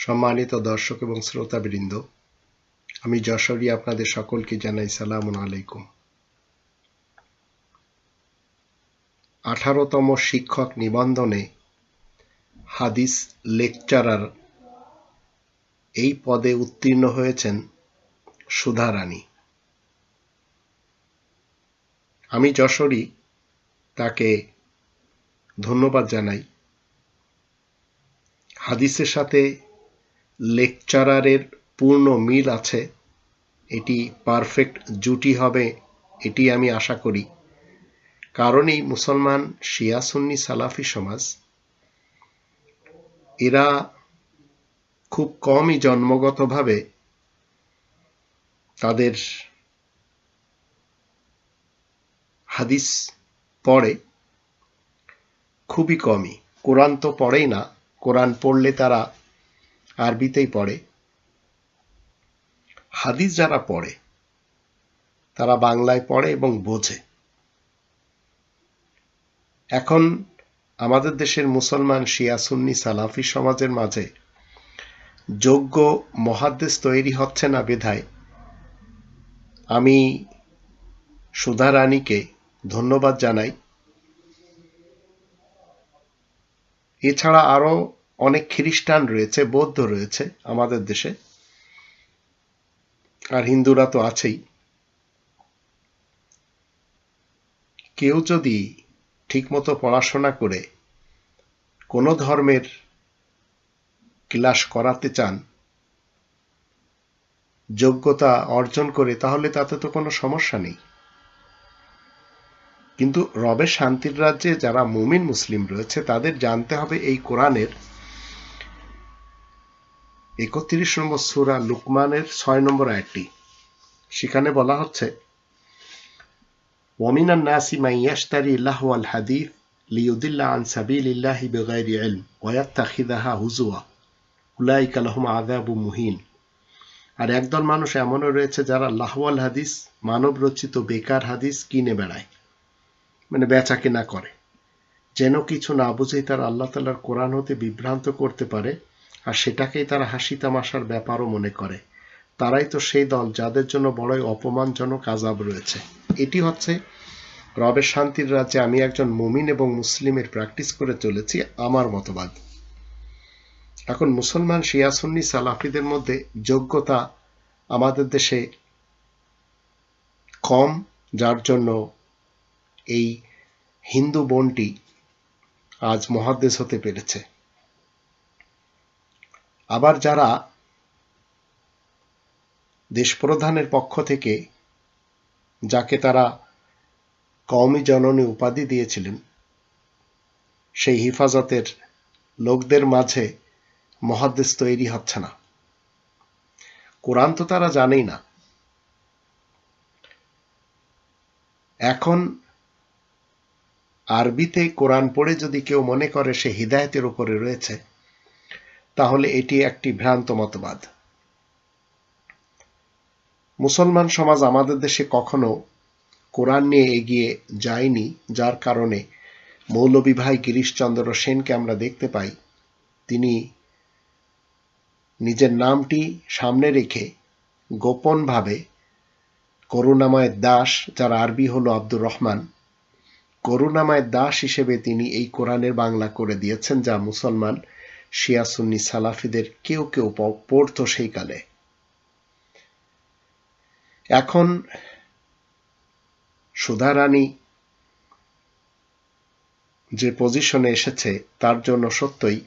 সম্মানিত দর্শক এবং শ্রোতাবৃন্দ, আমি যশোরী আপনাদের সকলকে জানাই সালাম আলাইকুম। আঠারোতম শিক্ষক নিবন্ধনে হাদিস লেকচারার এই পদে উত্তীর্ণ হয়েছেন সুধা রানী। আমি যশোরী তাকে ধন্যবাদ জানাই। হাদিসের সাথে লেকচারারের পূর্ণ মিল আছে। এটি পারফেক্ট জুটি হবে, এটি আমি আশা করি। কারণ এই মুসলমান শিয়া সুন্নি সালাফি সমাজ, এরা খুব কমই জন্মগতভাবে তাদের হাদিস পড়ে, খুবই কমই। কোরআন তো পড়েই না, কোরআন পড়লে তারা আরবিতেই পড়ে। হাদিস যারা পড়ে, তারা বাংলায় পড়ে এবং বোঝে। এখন আমাদের দেশের মুসলমান, শিয়া, সুন্নি, সালাফি সমাজের মাঝে যোগ্য মহাদ্দেশ তৈরি হচ্ছে না বেধায় আমি সুধা রানীকে ধন্যবাদ জানাই। এছাড়া আরও অনেক খ্রিস্টান রয়েছে, বৌদ্ধ রয়েছে আমাদের দেশে। আর হিন্দুরা তো আছেই। কেউ যদি ঠিকমতো পড়াশোনা করে কোনো ধর্মের ক্লাস করাতে চান, যোগ্যতা অর্জন করে, তাহলে তাতে তো কোনো সমস্যা নেই। কিন্তু রবের শান্তির রাজ্যে যারা মুমিন মুসলিম রয়েছে, তাদের জানতে হবে এই কোরআনের একত্রিশ নম্বর সুরা লুকমানের ছয় নম্বর আয়টি সেখানে বলা হচ্ছে, ওয়ামিনান নাসি মাইয়াশতারি লাহওয়াল হাদিফ লিউদ্দিল্লা আন সাবিলিল্লাহি বেগাইরি ইলম ওয়াত্তাখিদাহা হুজুয়া উলাইকা লাহুম আযাবু মুহিন। আর একদল মানুষ এমনও রয়েছে যারা লাহওয়াল হাদিস মানব রচিত বেকার হাদিস কিনে বেড়ায় মানে বেচা কেনা করে। যেন কিছু না বুঝেই তারা আল্লাহ তালার কোরআন হতে বিভ্রান্ত করতে পারে আর সেটাকেই তারা হাসি তামাশার ব্যাপারও মনে করে। তারাই তো সেই দল যাদের জন্য বড়ই অপমানজনক আজাব রয়েছে। এটি হচ্ছে রবের শান্তির রাজ্যে আমি একজন মুমিন এবং মুসলিমের প্র্যাকটিস করে চলেছি আমার মতবাদ। এখন মুসলমান শিয়াসুন্নি সালাফিদের মধ্যে যোগ্যতা আমাদের দেশে কম, যার জন্য এই হিন্দু বোনটি আজ মহাদেশ হতে পেরেছে। আবার যারা দেশপ্রধানের পক্ষ থেকে যাকে তারা কওমি জননী উপাধি দিয়েছিলেন, সেই হিফাজতের লোকদের মাঝে মহাদেশ তৈরি হচ্ছে না। কোরআন তো তারা জানেই না। এখন আরবিতে কোরআন পড়ে যদি কেউ মনে করে সে হৃদায়তের উপরে রয়েছে তাহলে এটি একটি ভ্রান্ত মতবাদ। মুসলমান সমাজ আমাদের দেশে কখনো কোরআন নিয়ে এগিয়ে যায়নি, যার কারণে মৌলবী ভাই গিরিশচন্দ্র সেনকে আমরা দেখতে পাই। তিনি নিজের নামটি সামনে রেখে গোপনভাবে করুণাময় দাস, যার আরবি হলো আব্দুর রহমান, করুণাময় দাস হিসেবে তিনি এই কোরআনের বাংলা করে দিয়েছেন, যা মুসলমান শিয়াসুন্নি সালাফিদের কেউ কেউ পড়ত সেই কালে। এখন সুধারানী যে পজিশনে এসেছে, তার জন্য সত্যই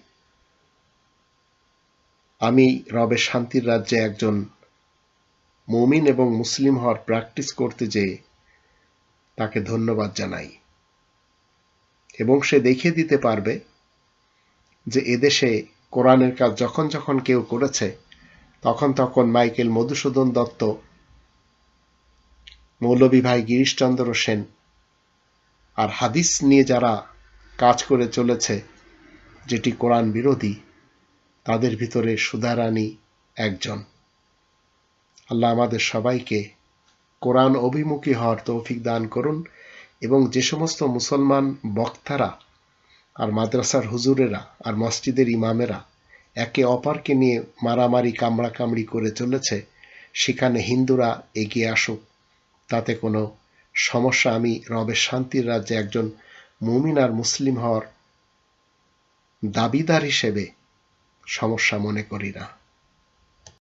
আমি রবের শান্তির রাজ্যে একজন মমিন এবং মুসলিম হওয়ার প্র্যাকটিস করতে যেয়ে তাকে ধন্যবাদ জানাই। এবং সে দেখিয়ে দিতে পারবে যে এদেশে কোরআনের কাজ যখন যখন কেউ করেছে, তখন তখন মাইকেল মধুসূদন দত্ত, মৌলভী ভাই গিরিশচন্দ্র সেন আর হাদিস নিয়ে যারা কাজ করে চলেছে, যেটি কোরআন বিরোধী, তাদের ভিতরে সুধারানী একজন। আল্লাহ আমাদের সবাইকে কোরআন অভিমুখী হওয়ার তৌফিক দান করুন এবং যে সমস্ত মুসলমান বক্তারা আর মাদ্রাসার হুজুরেরা আর মসজিদের ইমামেরা একে অপরকে নিয়ে মারামারি, কামড়াকামড়ি করে চলেছে, সেখানে হিন্দুরা এগিয়ে আসুক। তাতে কোনো সমস্যা আমি রবের শান্তির রাজ্যে একজন মুমিন আর মুসলিম হওয়ার দাবিদার হিসেবে সমস্যা মনে করি না।